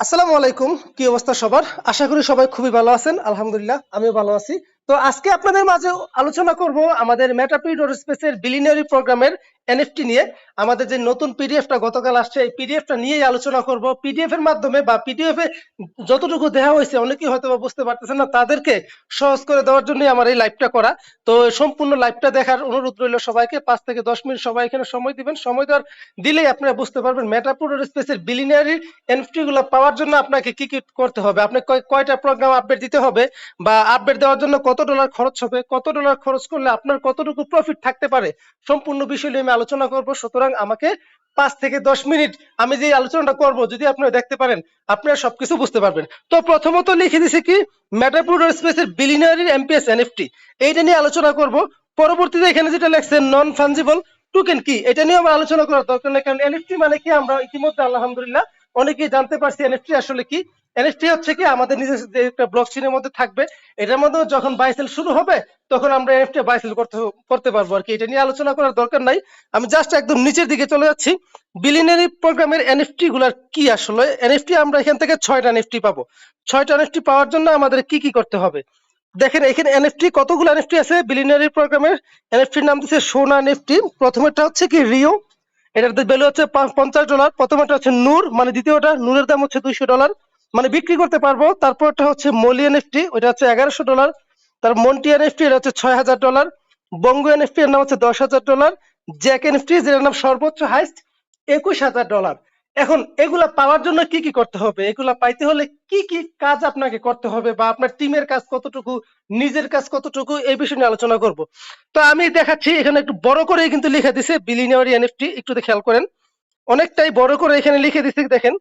আসসালামু আলাইকুম, কি অবস্থা সবার? আশা করি সবাই খুবই ভালো আছেন। আলহামদুলিল্লাহ, আমিও ভালো আছি। তো আজকে আপনাদের মাঝে আলোচনা করব আমাদের মেটাপিড স্পেসের বিলিনারি প্রোগ্রামের এনএফটি নিয়ে। আমাদের যে নতুন পিডিএফটা গতকাল আসছে, এই পিডিএফটা নিয়েই আলোচনা করব। পিডিএফ এর মাধ্যমে বা পিডিএফ এ যতটুকু দেওয়া হয়েছে, অনেকেই হয়তো বুঝতে পারতেছেন না, তাদেরকে সহজ করে দেওয়ার জন্যই আমার এই লাইভটা করা। তো সম্পূর্ণ লাইভটা দেখার অনুরোধ রইল সবাইকে, পাঁচ থেকে দশ মিনিট সবাই এখানে সময় দিবেন। সময় দেওয়ার দিলেই আপনারা বুঝতে পারবেন মেটাপুর স্পেসের বিলিনারি এনএফটি গুলো পাওয়ার জন্য আপনাকে কি কি করতে হবে, আপনি কয়- কয়টা প্রোগ্রাম আপডেট দিতে হবে বা আপডেট দেওয়ার জন্য কত ডলার খরচ হবে, কত ডলার খরচ করলে আপনার কতটুকু প্রফিট থাকতে পারে, সম্পূর্ণ বিষয় নিয়ে আমি আলোচনা করব। সুতরাং আমাকে পাঁচ থেকে দশ মিনিট আমি যে আলোচনাটা করব, যদি আপনারা দেখতে পারেন, আপনারা সবকিছু বুঝতে পারবেন। তো প্রথমত লিখে দিছি কি মেটাপুর স্পেসের বিলিনারি এমপিএস এনএফটি এইটা নিয়ে আলোচনা করব। পরবর্তীতে এখানে যেটা লেখছে নন ফাঞ্জিবল টোকেন কি? এটা নিয়ে আমরা আলোচনা করার দরকার নেই, কারণ এনএফটি মানে কি? আমরা ইতিমধ্যে, আলহামদুলিল্লাহ, অনেকেই জানতে পারছি এনএফটি আসলে কি। এনএফটি হচ্ছে কি আমাদের নিজস্ব যে একটা ব্লক চেনের মধ্যে থাকবে এটার মধ্যে যখন বাইসেল শুরু হবে তখন আমরা এনএফটি বাইসেল করতে করতে পারব আর কি এটা নিয়ে আলোচনা করার দরকার নাই আমি জাস্ট একদম নিচের দিকে চলে যাচ্ছি বিলিনারি প্রোগ্রামের এনএফটি গুলার কি আসলে এনএফটি আমরা এখান থেকে ছয়টা এনএফটি পাবো ছয়টা এনএফটি পাওয়ার জন্য আমাদের কি কি করতে হবে দেখেন এখানে এনএফটি কতগুলো এনএফটি আছে বিলিনারি প্রোগ্রামের এনএফটির নাম দিচ্ছে সোনা এনএফটি প্রথমেরটা হচ্ছে কি রিও এটার ভ্যালু হচ্ছে পঞ্চাশ ডলার প্রথমটা হচ্ছে নূর মানে দ্বিতীয়টা নূরের দাম হচ্ছে দুইশো ডলার মানে বিক্রি করতে পারব। তারপরটা হচ্ছে মলি এনএফটি ওইটা হচ্ছে এগারোশো ডলার। তার মন্টি এনএফটি এটা হচ্ছে ছয় হাজার ডলার বঙ্গ এনএফটি এর নাম হচ্ছে দশ হাজার ডলার জ্যাক এনএফটি যেটার নাম সর্বোচ্চ হাইস্ট একুশ হাজার ডলার। এখন এগুলা পাওয়ার জন্য কি কি করতে হবে? এগুলা পাইতে হলে কি কি কাজ আপনাকে করতে হবে বা আপনার টিমের কাজ কতটুকু, নিজের কাজ কতটুকু, এই বিষয় নিয়ে আলোচনা করব। তো আমি দেখাচ্ছি, এখানে একটু বড় করে কিন্তু লিখে দিছে বিলিনিয়ারি এনএফটি একটু খেয়াল করেন। অনেকটাই বড় করে এখানে লিখে দিছে, দেখেন।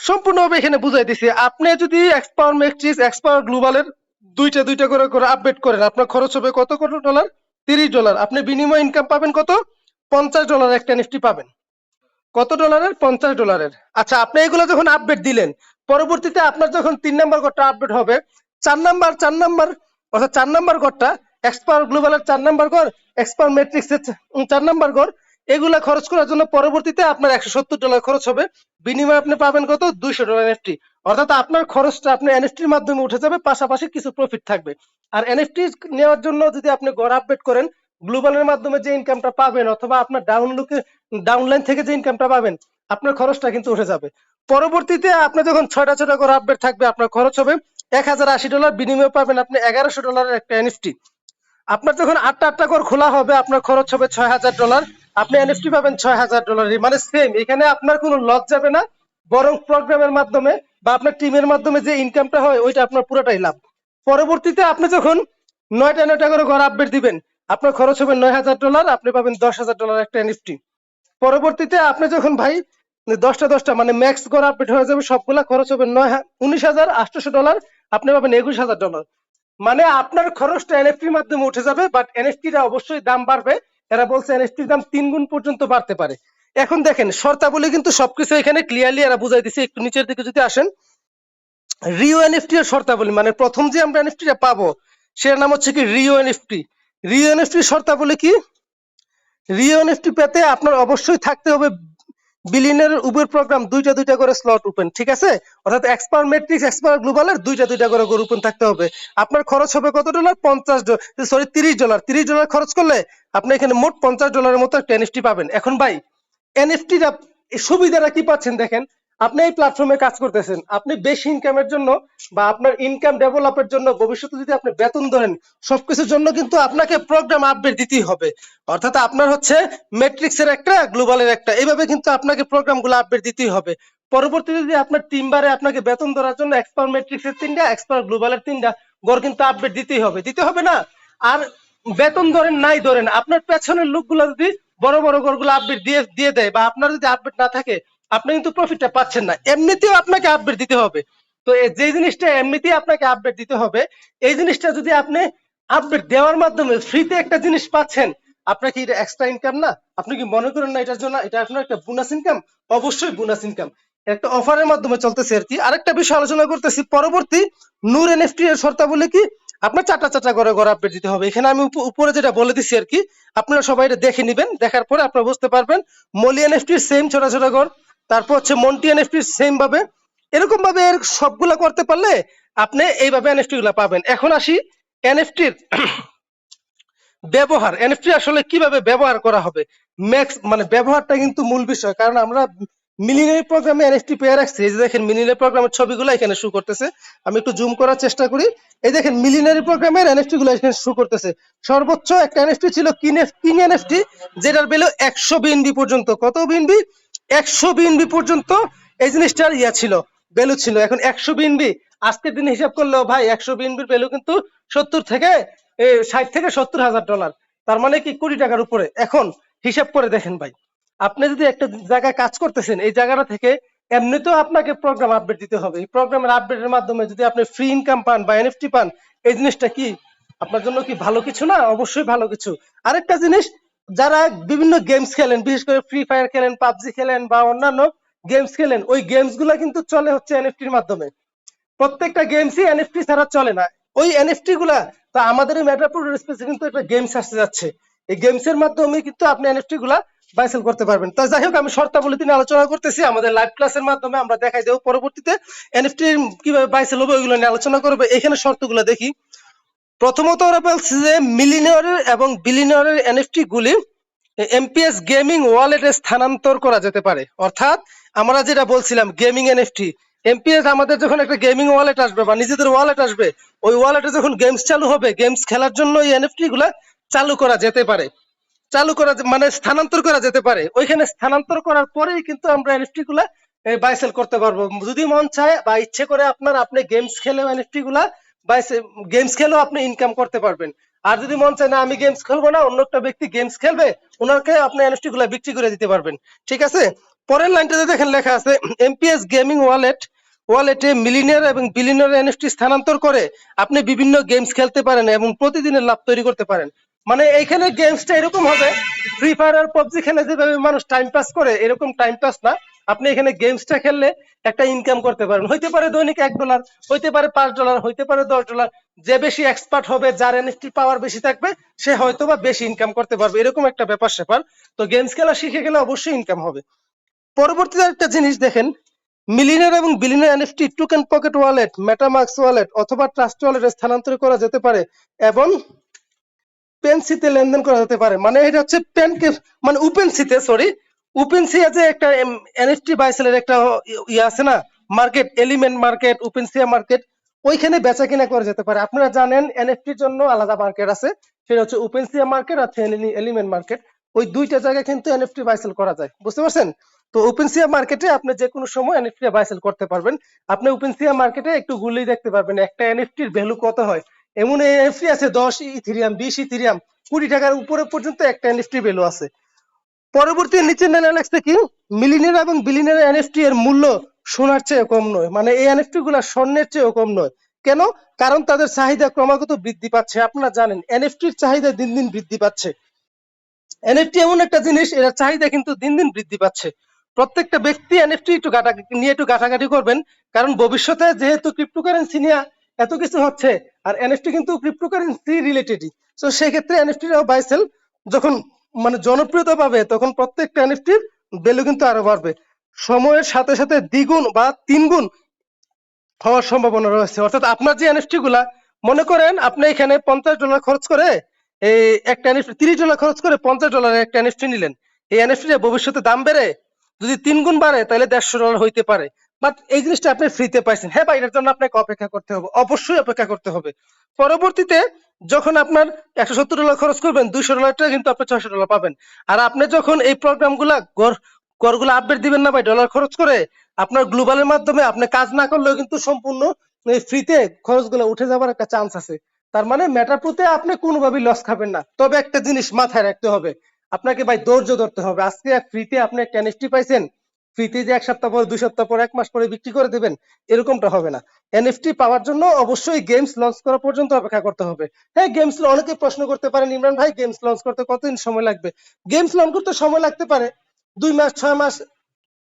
সম্পূর্ণভাবে এখানে বুঝাই দিছে। আপনি যদি এক্সপাওয়ার ম্যাট্রিক্স এক্সপাওয়ার গ্লোবালের দুইটা দুইটা করে করে আপডেট করেন, আপনার খরচ হবে কত কত ডলার তিরিশ ডলার আপনি বিনিময় ইনকাম পাবেন কত? পঞ্চাশ ডলার একটা এনএফটি পাবেন। কত ডলারের পঞ্চাশ ডলারের আচ্ছা আপনি এগুলো যখন আপডেট দিলেন, পরবর্তীতে আপনার যখন তিন নাম্বার ঘরটা আপডেট হবে, চার নাম্বার চার নাম্বার, অর্থাৎ চার নাম্বার ঘরটা এক্সপার গ্লোবালের চার নাম্বার ঘর এক্সপার ম্যাট্রিক্স চার নাম্বার ঘর এগুলা খরচ করার জন্য পরবর্তীতে আপনার একশো সত্তর ডলার খরচ হবে। বিনিময়ে আপনি পাবেন কত? দুইশো ডলার এনএফটি অর্থাৎ আপনার খরচটা আপনি এনএফটির মাধ্যমে উঠে যাবে, পাশাপাশি কিছু প্রফিট থাকবে। আর এনএফটি নেওয়ার জন্য যদি আপনি ঘর আপডেট করেন গ্লোবালের মাধ্যমে যে ইনকামটা পাবেন অথবা আপনার ডাউনলুকে ডাউনলাইন থেকে যে ইনকামটা পাবেন, আপনার খরচটা কিন্তু উঠে যাবে। পরবর্তীতে আপনি যখন ছয়টা ছয়টা করে আপডেট থাকবে, আপনার খরচ হবে এক হাজার আশি ডলার বিনিময়ে পাবেন আপনি এগারোশো ডলারের একটা এনএফটি আপনার যখন আটটা আটটা করে খোলা হবে, আপনার খরচ হবে ছয় হাজার ডলার আপনি এনএফটি পাবেন ছয় হাজার ডলার মানে সেম এখানে আপনার কোনো লস যাবে না। বরং প্রোগ্রামের মাধ্যমে বা আপনার টিমের মাধ্যমে যে ইনকামটা হয়, ওইটা আপনার পুরোটাই লাভ। পরবর্তীতে আপনি যখন নয়টা নয়টা করে ঘর আপডেট দিবেন, আপনার খরচ হবে নয় হাজার ডলার আপনি পাবেন দশ হাজার ডলার একটা এনএফটি পরবর্তীতে আপনি যখন ভাই, দশটা দশটা মানে ম্যাক্স ঘর আপডেট হয়ে যাবে, সবগুলা খরচ হবে নয় উনিশ হাজার আটশোশো ডলার আপনি পাবেন একুশ হাজার ডলার মানে আপনার খরচটা এনএফটির মাধ্যমে উঠে যাবে বাট এনএফটিটা অবশ্যই দাম বাড়বে। এরা বলছে এনএসটির দাম তিন গুণ পর্যন্ত বাড়তে পারে। এখন দেখেন, শর্তাবলী কিন্তু সবকিছু এখানে ক্লিয়ারলি এরা বুঝাই দিচ্ছে একটু নিচের দিকে যদি আসেন, রিও এনএফটি এর শর্তাবলী মানে প্রথম যে আমরা এনএফটিটা পাবো, সেটার নাম হচ্ছে কি রিও এনএফটি। রিও এনএফটি শর্তাবলী কি? রিও এনএফটি পেতে আপনার অবশ্যই থাকতে হবে বিলিয়নের উবের প্রোগ্রাম দুইটা দুইটা করে স্লট ওপেন ঠিক আছে? অর্থাৎ এক্সপার ম্যাট্রিক্স এক্সপার গ্লোবালের দুইটা দুইটা করে করে ওপেন থাকতে হবে। আপনার খরচ হবে কত ডলার পঞ্চাশ সরি তিরিশ ডলার তিরিশ ডলার খরচ করলে আপনি এখানে মোট পঞ্চাশ ডলারের মতো একটা এনএফটি পাবেন। এখন ভাই এনএফটিটা সুবিধাটা কি পাচ্ছেন দেখেন? আপনি এই প্ল্যাটফর্মে কাজ করতেছেন। আপনি বেশি ইনকামের জন্য বা আপনার ইনকাম ডেভেলপের জন্য ভবিষ্যতে যদি আপনি বেতন ধরেন, সবকিছুর জন্য কিন্তু আপনাকে প্রোগ্রাম আপডেট দিতেই হবে। অর্থাৎ আপনার হচ্ছে ম্যাট্রিক্সের একটা গ্লোবালের একটা। এইভাবে কিন্তু আপনাকে প্রোগ্রামগুলো আপডেট দিতেই হবে। পরবর্তীতে যদি আপনার টিমবারে আপনাকে বেতন ধরার জন্য এক্সপার ম্যাট্রিক্সের তিনটা এক্সপার গ্লোবালের তিনটা, গড় কিন্তু আপডেট দিতেই হবে। দিতে হবে না? আর বেতন ধরেন, নাই ধরেন, আপনার পেছনের লোকগুলো যদি বড় বড় গড়গুলো আপডেট দিয়ে দিয়ে দেয় বা আপনার যদি আপডেট না থাকে আপনি কিন্তু প্রফিটটা পাচ্ছেন না। এমনিতেও আপনাকে আপডেট দিতে হবে। তো যে জিনিসটা এমনিতেই আপনাকে আপডেট দিতে হবে, এই জিনিসটা যদি আপনি আপডেট দেওয়ার মাধ্যমে ফ্রিতে একটা জিনিস পাচ্ছেন, আপনার কি এটা এক্সট্রা ইনকাম না? আপনি কি মনে করেন না এটার জন্য এটা আপনার একটা বোনাস ইনকাম অবশ্যই বোনাস ইনকাম একটা অফারের মাধ্যমে চলতেছে আর কি। আরেকটা বিষয় আলোচনা করতেছি, পরবর্তী নূর এনএফটি এর শর্তাবলী কি? আপনার চারটা চারটা করে করে আপডেট দিতে হবে। এখানে আমি উপরে যেটা বলে দিচ্ছি আর কি, আপনারা সবাই এটা দেখে নিবেন, দেখার পরে আপনারা বুঝতে পারবেন। মলি এনএফটির সেম ছোট ছোট ঘর। তারপর হচ্ছে মন্টি এনএফটির সেম ভাবে। এরকম ভাবে এর সবগুলা করতে পারলে আপনি এইভাবে এনএফটি গুলা পাবেন। এখন আসি এনএফটির ব্যবহার। এনএফটি আসলে কীভাবে ব্যবহার করা হবে? ম্যাক্স মানে ব্যবহারটা কিন্তু মূল বিষয়, কারণ আমরা মিলিনারি প্রোগ্রামে এনএফটি পেয়ে রাখছি। এই যে দেখেন মিলিনারি প্রোগ্রামের ছবিগুলো এখানে শু করতেছে। আমি একটু জুম করার চেষ্টা করি। এই দেখেন মিলিনারি প্রোগ্রামের এনএফটি গুলো এখানে শু করতেছে। সর্বোচ্চ একটা এনএফটি ছিল কিং এনএফটি যেটার ভ্যালু একশো বিএনবি পর্যন্ত। কত বিএনবি একশো বিএনবি পর্যন্ত এই জিনিসটার ইয়া ছিল ভ্যালু ছিল। এখন একশো বিএনবি, আজকের দিনে হিসাব করলেও ভাই একশো বিএনবির ভ্যালু কিন্তু সত্তর থেকে ষাট থেকে সত্তর হাজার ডলার তার মানে কি কোটি টাকার উপরে। এখন হিসাব করে দেখেন ভাই, আপনি যদি একটা জায়গায় কাজ করতেছেন, এই জায়গাটা থেকে এমনিতেও আপনাকে প্রোগ্রাম আপডেট দিতে হবে। এই প্রোগ্রামের আপডেটের মাধ্যমে যদি আপনি ফ্রি ইনকাম পান বা এনএফটি পান, এই জিনিসটা কি আপনার জন্য কি ভালো কিছু না? অবশ্যই ভালো কিছু। আরেকটা জিনিস যারা বিভিন্ন গেমস খেলেন, বিশেষ করে ফ্রি ফায়ার খেলেন, পাবজি খেলেন বা অন্যান্য গেমস খেলেন, ওই গেমসগুলা কিন্তু চলে হচ্ছে এনএফটির মাধ্যমে। প্রত্যেকটা গেমসই এনএফটি ছাড়া চলে না। ওই এনএফটি গুলা, তা আমাদের মেটাপুর স্পেসে কিন্তু একটা গেমস আসতে যাচ্ছে। এই গেমস এর মাধ্যমে কিন্তু আপনি এনএফটি গুলা বাইসেল করতে পারবেন। তো যাই হোক, আমি শর্তাবলী নিয়ে আলোচনা করতেছি। আমাদের লাইভ ক্লাসের মাধ্যমে আমরা দেখাই দেবো পরবর্তীতে এনএফটি কীভাবে বাইসেল হবে, ওইগুলো নিয়ে আলোচনা করবে। এখানে শর্তগুলো দেখি। প্রথমত ওরা বলছে যে মিলিনিয়রের এবং বিলিনিয়রের এনএফটি গুলি এমপিএস গেমিং ওয়ালেটে স্থানান্তর করা যেতে পারে। অর্থাৎ আমরা যেটা বলছিলাম, গেমিং এনএফটি। এমপিএস আমাদের যখন একটা গেমিং ওয়ালেট আসবে বা নিজেদের ওয়ালেট আসবে, ওই ওয়ালেটে যখন গেমস চালু হবে, গেমস খেলার জন্য এই এনএফটি গুলা চালু করা যেতে পারে। চালু করা মানে স্থানান্তর করা যেতে পারে। ওইখানে স্থানান্তর করার পরেই কিন্তু আমরা এনএফটি গুলা বাই সেল করতে পারব। যদি মন চায় বা ইচ্ছে করে আপনার, আপনি গেমস খেলে এনএফটি গুলা বাই গেমস খেলেও আপনি ইনকাম করতে পারবেন। আর যদি মন চায়, না, আমি গেমস খেলব না, অন্য একটা ব্যক্তি গেমস খেলবে, ওনাকে আপনি এনএফটি গুলা বিক্রি করে দিতে পারবেন। ঠিক আছে? পরের লাইনটাতে দেখেন, লেখা আছে এমপিএস গেমিং ওয়ালেট ওয়ালেটে মিলিনিয়ার এবং বিলিনিয়ার এনএফটি স্থানান্তর করে আপনি বিভিন্ন গেমস খেলতে পারেন এবং প্রতিদিনের লাভ তৈরি করতে পারেন। মানে এইখানে গেমসটা এরকম হবে ফ্রি ফায়ার আর পাবজি খেলে যেভাবে মানুষ টাইম পাস করে, এরকম টাইম পাস না। আপনি এখানে গেমসটা খেললে একটা ইনকাম করতে পারেন হইতে পারে দৈনিক এক ডলার হইতে পারে পাঁচ ডলার হইতে পারে দশ ডলার যে বেশি এক্সপার্ট হবে, যার এনএফটি পাওয়ার বেশি থাকবে, সে হয়তো বা বেশি ইনকাম করতে পারবে। এরকম একটা ব্যাপার স্যাপার। তো গেমস খেলা শিখে গেলে অবশ্যই ইনকাম হবে। পরবর্তীতে একটা জিনিস দেখেন মিলিনার এবং billionaire NFT token pocket wallet MetaMask wallet অথবা ট্রাস্ট ওয়ালেটে স্থানান্তর করা যেতে পারে এবং পেনসিতে লেনদেন করা যেতে পারে। মানে এটা হচ্ছে পেনকে মানে ওপেনসিতে সরি ওপেনসিয়া যে একটা এনএফটি বাইসেলের একটা ইয়ে আছে না, market, Element market OpenSea market, ওইখানে বেচা কিনা করা যেতে পারে। আপনারা জানেন এনএফটির জন্য আলাদা মার্কেট আছে, সেটা হচ্ছে ওপেনসিয়া মার্কেট আর এলিমেন্ট মার্কেট। ওই দুইটা জায়গায় কিন্তু এনএফটি বাইসেল করা যায়, বুঝতে পারছেন? তো ওপেনসিয়া মার্কেটে আপনি যে কোনো সময় এনএফটি বাইসেল করতে পারবেন। আপনি ওপেনসিয়া মার্কেটে একটু গুলি দেখতে পারবেন একটা এনএফটির ভ্যালু কত হয়। এমন এনএফটি আছে দশ ইথিরিয়াম, বিশ ইথিরিয়াম, কুড়ি টাকার উপরে পর্যন্ত একটা এনএফটি ভ্যালু আছে। পরবর্তী নিচে নেওয়া লাগছে কি মিলিনিয়ার এবং বিলিনিয়ার এনএফটি এর মূল্য সোনার চেয়ে কম নয়। মানে এই এনএফটি গুলা স্বর্ণের চেয়েও কম নয়। কেন? কারণ তাদের চাহিদা ক্রমাগত বৃদ্ধি পাচ্ছে। আপনারা জানেন এনএফটির চাহিদা দিন দিন বৃদ্ধি পাচ্ছে। এনএফটি এমন একটা জিনিস, এর চাহিদা কিন্তু দিন দিন বৃদ্ধি পাচ্ছে। প্রত্যেকটা ব্যক্তি এনএফটি একটু ঘাটা নিয়ে একটু ঘাটাঘাটি করবেন। কারণ ভবিষ্যতে যেহেতু ক্রিপ্টোকারেন্সি নিয়ে এত কিছু হচ্ছে, আর এনএফটি কিন্তু ক্রিপ্টোকারেন্সি রিলেটেডই তো সেক্ষেত্রে এনএফটি বাইসেল যখন মানে জনপ্রিয়তা পাবে, তখন প্রত্যেকটা এনএফটির ভ্যালু কিন্তু আরও বাড়বে। সময়ের সাথে সাথে দ্বিগুণ বা তিনগুণ হওয়ার সম্ভাবনা রয়েছে। অর্থাৎ আপনার যে এনএফটি গুলা, মনে করেন আপনি এখানে পঞ্চাশ ডলার খরচ করে এই একটা এনএফটি তিরিশ ডলার খরচ করে পঞ্চাশ ডলারের একটা এনএফটি নিলেন। এই এনএফটি ভবিষ্যতে দাম বেড়ে যদি তিন গুণ বাড়ে, তাহলে দেড়শো ডলার হইতে পারে। বাট এই জিনিসটা আপনি ফ্রিতে পাইছেন। হ্যাঁ বা এটার জন্য আপনাকে অপেক্ষা করতে হবে। অবশ্যই অপেক্ষা করতে হবে। পরবর্তীতে যখন আপনার একশো সত্তর ডলার খরচ করবেন, দুইশো ডলারটা কিন্তু আপনি ছয়শো ডলার পাবেন। আর আপনি যখন এই প্রোগ্রামগুলা গড়গুলো আপডেট দিবেন না ভাই ডলার খরচ করে, আপনার গ্লোবালের মাধ্যমে আপনি কাজ না করলেও কিন্তু সম্পূর্ণ ফ্রিতে খরচগুলো উঠে যাবার একটা চান্স আছে। তার মানে মেটাপ্রুতে আপনি কোনোভাবেই লস খাবেন না। তবে একটা জিনিস মাথায় রাখতে হবে। আপনাকে ভাই ধৈর্য ধরতে হবে। আজকে ফ্রিতে আপনি একটা পাইছেন। ফ্রিতে যে এক সপ্তাহ পর, দুই সপ্তাহ পর, এক মাস পরে বিক্রি করে দেবেন, এরকমটা হবে না। এনএফটি পাওয়ার জন্য অবশ্যই গেমস লঞ্চ করা পর্যন্ত অপেক্ষা করতে হবে। হ্যাঁ গেমস অনেকে প্রশ্ন করতে পারেন, ইমরান ভাই গেমস লঞ্চ করতে কতদিন সময় লাগবে? গেমস লঞ্চ করতে সময় লাগতে পারে, দুই মাস, ছয় মাস,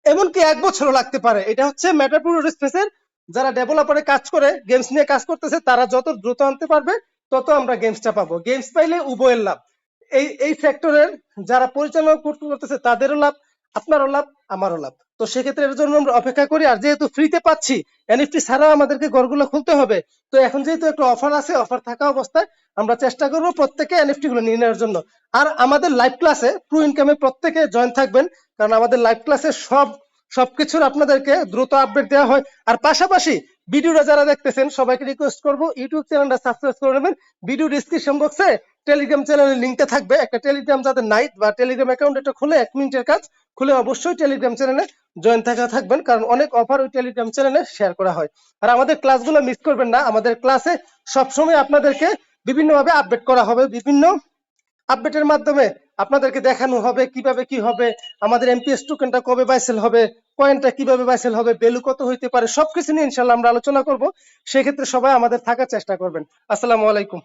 এমনকি এক বছরও লাগতে পারে। এটা হচ্ছে মেটাপুর স্পেসের যারা ডেভেলপারে কাজ করে গেমস নিয়ে কাজ করতেছে, তারা যত দ্রুত আনতে পারবে, তত আমরা গেমসটা পাবো। গেমস পাইলে উভয়ের লাভ। এই এই সেক্টরের যারা পরিচালনা করতেছে, তাদেরও লাভ। আপনারও লাভ, আমারও লাভ। তো সেক্ষেত্রে এর জন্য আমরা অপেক্ষা করি, আর যেহেতু ফ্রিতে পাচ্ছি এনএফটি ছাড়াও আমাদেরকে ঘরগুলো খুলতে হবে। তো এখন যেহেতু একটা অফার আছে অফার থাকা অবস্থায় আমরা চেষ্টা করব প্রত্যেকে এনএফটি গুলো নিয়ে নেওয়ার জন্য। আর আমাদের লাইভ ক্লাসে প্রো ইনকামে প্রত্যেকে জয়েন থাকবেন, কারণ আমাদের লাইভ ক্লাসে সব, সবকিছুর আপনাদেরকে দ্রুত আপডেট দেওয়া হয়। আর পাশাপাশি ভিডিওটা যারা দেখতেছেন, সবাইকে রিকোয়েস্ট করব ইউটিউব চ্যানেলটা সাবস্ক্রাইব করে নেবেন। ভিডিও ডিসক্রিপশন বক্সে টেলিগ্রাম চ্যানেলের লিঙ্কটা থাকবে। একটা টেলিগ্রাম যাদের নাই বা টেলিগ্রাম অ্যাকাউন্ট এটা খুলে এক মিনিটের কাজ, খুলে অবশ্যই টেলিগ্রাম চ্যানেলে জয়েন থাকা থাকবেন, কারণ অনেক অফার ওই টেলিগ্রাম চ্যানেলে শেয়ার করা হয়। আর আমাদের ক্লাসগুলো মিস করবেন না, আমাদের ক্লাসে সবসময় আপনাদেরকে বিভিন্নভাবে আপডেট করা হবে। বিভিন্ন আপডেটের মাধ্যমে আপনাদেরকে দেখানো হবে, কীভাবে কি হবে, আমাদের এমপিএস টোকেনটা কবে বাইসেল হবে কয়েনটা কীভাবে বাইসেল হবে ভ্যালু কত হইতে পারে, সবকিছু নিয়ে ইনশাল্লাহ আমরা আলোচনা করব। সেক্ষেত্রে সবাই আমাদের থাকার চেষ্টা করবেন। আসসালামু আলাইকুম।